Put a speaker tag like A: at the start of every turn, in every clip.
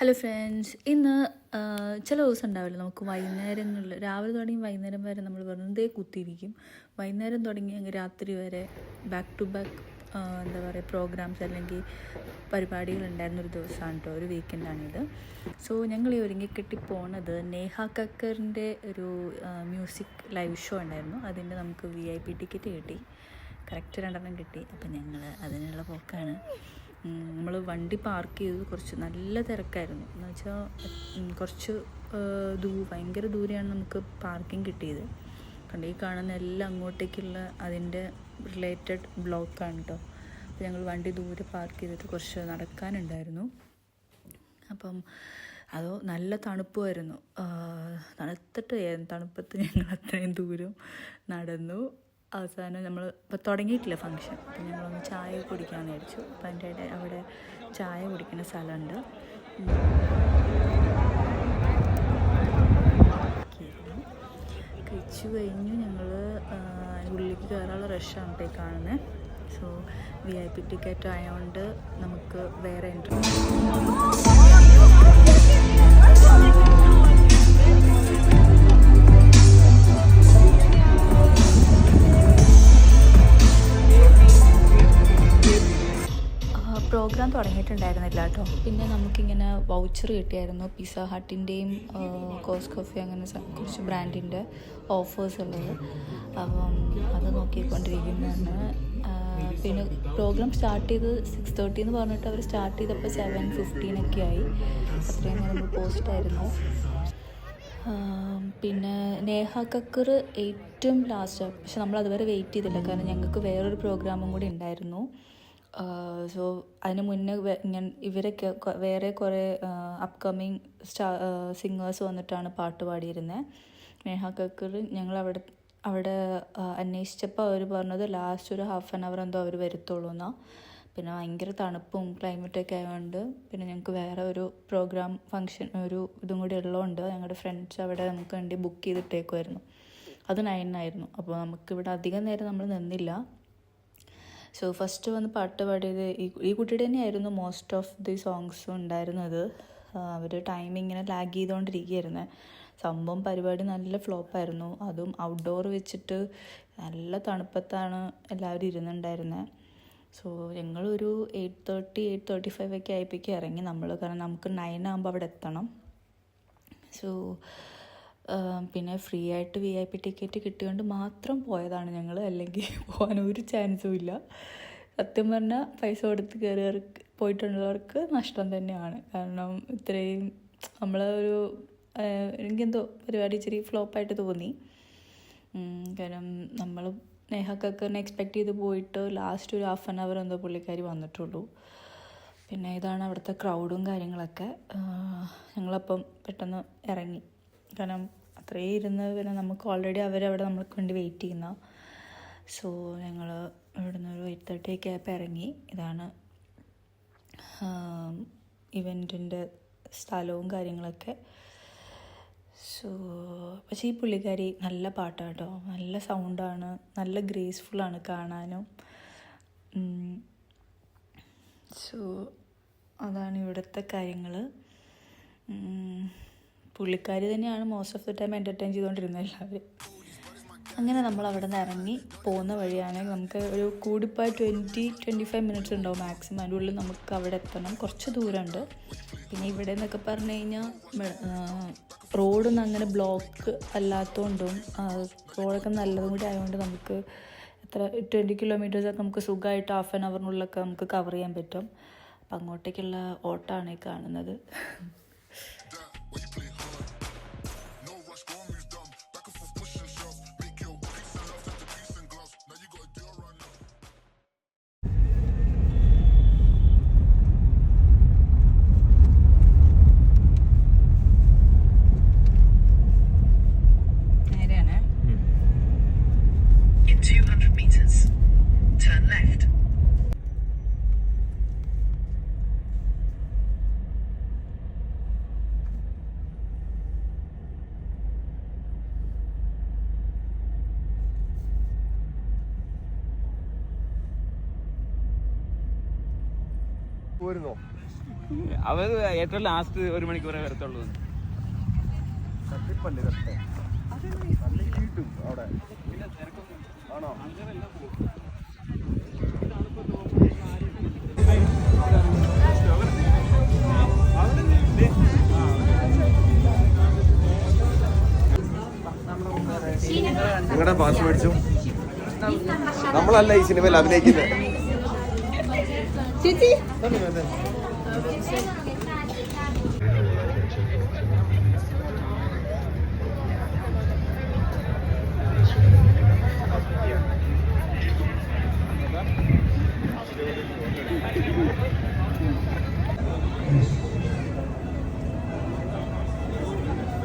A: Hello friends ഇന്ന് ചില ദിവസം ഉണ്ടാവില്ല നമുക്ക് വൈകുന്നേരങ്ങളിൽ രാവിലെ തുടങ്ങി വൈകുന്നേരം വരെ നമ്മൾ വെറുതെ കുത്തിയിരിക്കും. വൈകുന്നേരം തുടങ്ങി അങ്ങ് രാത്രി വരെ ബാക്ക് ടു ബാക്ക് എന്താ പറയുക പ്രോഗ്രാംസ് അല്ലെങ്കിൽ പരിപാടികൾ ഉണ്ടായിരുന്ന ഒരു ദിവസമാണ് കേട്ടോ ഒരു വീക്കെൻഡാണിത് സോ ഞങ്ങൾ ഈ ഒരുങ്ങിക്കെട്ടി പോണത് നേഹ കക്കറിന്റെ ഒരു മ്യൂസിക് ലൈവ് ഷോ ഉണ്ടായിരുന്നു. അതിന്റെ നമുക്ക് വി ഐ പി ടിക്കറ്റ് കിട്ടി. കറക്റ്റ് രണ്ടെണ്ണം കിട്ടി. അപ്പം ഞങ്ങൾ അതിനുള്ള പോക്കാണ്. നമ്മൾ വണ്ടി പാർക്ക് ചെയ്തത് കുറച്ച് നല്ല തിരക്കായിരുന്നു. എന്ന് വെച്ചാൽ കുറച്ച് ദൂ ഭയങ്കര ദൂരെയാണ് നമുക്ക് പാർക്കിംഗ് കിട്ടിയത്. കണ്ട് ഈ കാണുന്ന എല്ലാം അങ്ങോട്ടേക്കുള്ള അതിന്റെ റിലേറ്റഡ് ബ്ലോക്കാണ് കേട്ടോ അപ്പോൾ ഞങ്ങൾ വണ്ടി ദൂരെ പാർക്ക് ചെയ്തിട്ട് കുറച്ച് നടക്കാനുണ്ടായിരുന്നു. അപ്പം അതോ നല്ല തണുപ്പുമായിരുന്നു. തണുത്തിട്ട് തണുപ്പത്ത് ഞങ്ങൾ അത്രയും ദൂരം നടന്നു. അവസാനം നമ്മൾ ഇപ്പോൾ തുടങ്ങിയിട്ടില്ല ഫംഗ്ഷൻ അപ്പം ഞങ്ങളൊന്ന് ചായ കുടിക്കാമെന്ന് വിചാരിച്ചു. അപ്പം ഇടയിൽ അവിടെ ചായ കുടിക്കുന്ന സ്ഥലമുണ്ട്. കഴിച്ചു കഴിഞ്ഞു ഞങ്ങൾ ഉള്ളിലേക്ക് കയറാനുള്ള റഷാണ് ഇപ്പോൾ കാണുന്നത് so V I P ticket ആയതുകൊണ്ട് നമുക്ക് വേറെ എൻട്രി പ്രോഗ്രാം തുടങ്ങിയിട്ടുണ്ടായിരുന്നില്ല കേട്ടോ. പിന്നെ നമുക്കിങ്ങനെ വൗച്ചർ കിട്ടിയായിരുന്നു. പിസ ഹട്ടിന്റെയും കോസ് കോഫി അങ്ങനെ കുറച്ച് ബ്രാൻഡിന്റെ ഓഫേഴ്സ് ഉള്ളത്. അപ്പം അത് നോക്കിക്കൊണ്ടിരിക്കുന്നതാണ് പിന്നെ പ്രോഗ്രാം സ്റ്റാർട്ട് ചെയ്ത് സിക്സ് തേർട്ടി എന്ന് പറഞ്ഞിട്ട് അവർ സ്റ്റാർട്ട് ചെയ്തപ്പോൾ സെവൻ ഫിഫ്റ്റീനൊക്കെ ആയി. അത്രയും നേരം പോസ്റ്റായിരുന്നു പിന്നെ നേഹ കക്കർ ഏറ്റവും ലാസ്റ്റ് പക്ഷെ നമ്മൾ അതുവരെ വെയിറ്റ് ചെയ്തില്ല. കാരണം ഞങ്ങൾക്ക് വേറൊരു പ്രോഗ്രാമും കൂടി ഉണ്ടായിരുന്നു. സോ അതിന് മുന്നേ ഇങ്ങനെ ഇവരൊക്കെ വേറെ കുറേ അപ്കമ്മിങ് സ്റ്റാ സിംഗേഴ്സ് വന്നിട്ടാണ് പാട്ട് പാടിയിരുന്നത് നേഹ കക്കർ ഞങ്ങൾ അവിടെ അവിടെ അന്വേഷിച്ചപ്പോൾ അവർ പറഞ്ഞത് ലാസ്റ്റ് ഒരു ഹാഫ് ആൻ അവർ എന്തോ അവർ വരുത്തുള്ളൂ എന്നാ പിന്നെ ഭയങ്കര തണുപ്പും ക്ലൈമറ്റൊക്കെ ആയതുകൊണ്ട് പിന്നെ ഞങ്ങൾക്ക് വേറെ ഒരു പ്രോഗ്രാം ഫങ്ഷൻ ഒരു ഇതും കൂടി ഉള്ളതുകൊണ്ട് ഞങ്ങളുടെ ഫ്രണ്ട്സ് അവിടെ നമുക്ക് വേണ്ടി ബുക്ക് ചെയ്തിട്ടേക്കുമായിരുന്നു അത് നയനായിരുന്നു അപ്പോൾ നമുക്കിവിടെ അധികം നേരം നമ്മൾ നിന്നില്ല. സോ ഫസ്റ്റ് വന്ന് പാട്ട് പാടിയത് ഈ ഈ കുട്ടിയുടെ തന്നെയായിരുന്നു മോസ്റ്റ് ഓഫ് ദി സോങ്സും ഉണ്ടായിരുന്നത്. അവർ ടൈം ഇങ്ങനെ ലാഗ് ചെയ്തുകൊണ്ടിരിക്കുകയായിരുന്നു സംഭവം പരിപാടി നല്ല ഫ്ലോപ്പായിരുന്നു അതും ഔട്ട്ഡോർ വെച്ചിട്ട് നല്ല തണുപ്പത്താണ് എല്ലാവരും ഇരുന്നുണ്ടായിരുന്നത് സോ ഞങ്ങളൊരു eight thirty eight thirty five ഒക്കെ ആയപ്പോഴേക്കും ഇറങ്ങി നമ്മൾ കാരണം നമുക്ക് നയൻ ആകുമ്പോൾ അവിടെ എത്തണം. സോ പിന്നെ ഫ്രീ ആയിട്ട് വി ഐ പി ടിക്കറ്റ് കിട്ടിയോണ്ട് മാത്രം പോയതാണ് ഞങ്ങൾ അല്ലെങ്കിൽ പോകാൻ ഒരു ചാൻസും ഇല്ല. സത്യം പറഞ്ഞാൽ പൈസ കൊടുത്ത് കയറിയവർക്ക് പോയിട്ടുള്ളവർക്ക് നഷ്ടം തന്നെയാണ്. കാരണം ഇത്രയും നമ്മളൊരു എനിക്കെന്തോ പരിപാടി ഇച്ചിരി ഫ്ലോപ്പായിട്ട് തോന്നി. കാരണം നമ്മൾ നേഹക്കൊക്കെ എക്സ്പെക്റ്റ് ചെയ്ത് പോയിട്ട് ലാസ്റ്റ് ഒരു ഹാഫ് ആൻ അവർ എന്തോ പുള്ളിക്കാരി വന്നിട്ടുള്ളൂ. പിന്നെ ഇതാണ് അവിടുത്തെ ക്രൗഡും കാര്യങ്ങളൊക്കെ. ഞങ്ങളപ്പം പെട്ടെന്ന് ഇറങ്ങി. കാരണം അത്രയും ഇരുന്ന് പിന്നെ നമുക്ക് ഓൾറെഡി അവരവിടെ നമ്മൾക്ക് വേണ്ടി വെയിറ്റ് ചെയ്യുന്ന. സോ ഞങ്ങൾ ഇവിടുന്ന് ഒരു എയ്റ്റ് തേർട്ടി ഒക്കെ ആയപ്പോൾ ഇറങ്ങി. ഇതാണ് ഇവന്റിന്റെ സ്ഥലവും കാര്യങ്ങളൊക്കെ. സോ പക്ഷേ ഈ പുള്ളിക്കാരി നല്ല പാട്ടാണ് കേട്ടോ നല്ല സൗണ്ടാണ് നല്ല ഗ്രേസ്ഫുള്ളാണ് കാണാനും. സോ അതാണ് ഇവിടുത്തെ കാര്യങ്ങൾ പുള്ളിക്കാരി തന്നെയാണ് most of the time entertain ചെയ്തുകൊണ്ടിരുന്നത് എല്ലാവരും. അങ്ങനെ നമ്മൾ അവിടെ നിന്ന് ഇറങ്ങി പോകുന്ന വഴിയാണെങ്കിൽ നമുക്ക് ഒരു കൂടിപ്പോയി ട്വന്റി ട്വന്റി ഫൈവ് മിനിറ്റ്സ് ഉണ്ടാവും മാക്സിമം അതിന്റെ ഉള്ളിൽ നമുക്ക് അവിടെ എത്തണം. കുറച്ച് ദൂരമുണ്ട്. പിന്നെ ഇവിടെ എന്നൊക്കെ പറഞ്ഞു കഴിഞ്ഞാൽ റോഡൊന്നും അങ്ങനെ ബ്ലോക്ക് അല്ലാത്തതുകൊണ്ടും റോഡൊക്കെ നല്ലതും കൂടി ആയതുകൊണ്ട് നമുക്ക് എത്ര ട്വന്റി കിലോമീറ്റേഴ്സൊക്കെ നമുക്ക് സുഖമായിട്ട് ഹാഫ് ആൻ അവറിനുള്ളിലൊക്കെ നമുക്ക് കവർ ചെയ്യാൻ പറ്റും. അപ്പം അങ്ങോട്ടേക്കുള്ള ഓട്ടമാണ് ഈ കാണുന്നത്.
B: പോരുന്നോ? അവർ ഏറ്റവും ലാസ്റ്റ് ഒരു മണിക്കൂറേ വരത്തുള്ളൂ.
C: തട്ടിപ്പല്ലേ ഇതൊക്കെ? അല്ലെങ്കിൽ കിട്ടും അവിടെ. ആണോ? നിങ്ങളുടെ പാസ് മേടിച്ചു നമ്മളല്ല ഈ സിനിമയിൽ അഭിനയിക്കുന്നത്.
D: ആ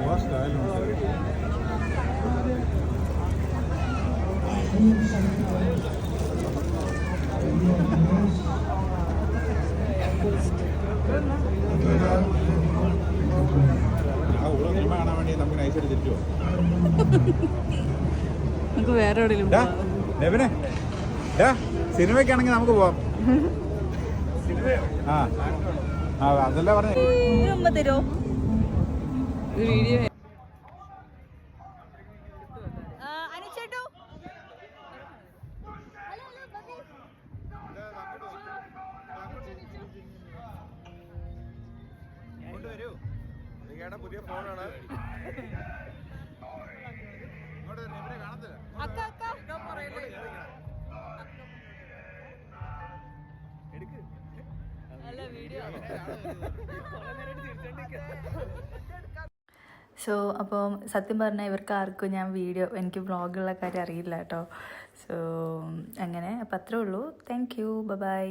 D: ഊള സിനിമ നമുക്ക്
A: വേറെ
D: എവിടെയും സിനിമയ്ക്കാണെങ്കിൽ നമുക്ക് പോവാം. ആ. അതല്ല പറഞ്ഞു.
A: തരോ വീഡിയോ
C: നിങ്ങളുടെ പുതിയ ഫോണാണ്.
A: സോ അപ്പം സത്യം പറഞ്ഞാൽ ഇവർക്ക് ആർക്കും ഞാൻ വീഡിയോ എനിക്ക് വ്ളോഗുള്ള കാര്യം അറിയില്ല കേട്ടോ. സോ അങ്ങനെ. അപ്പം അത്രേ ഉള്ളൂ. Thank you by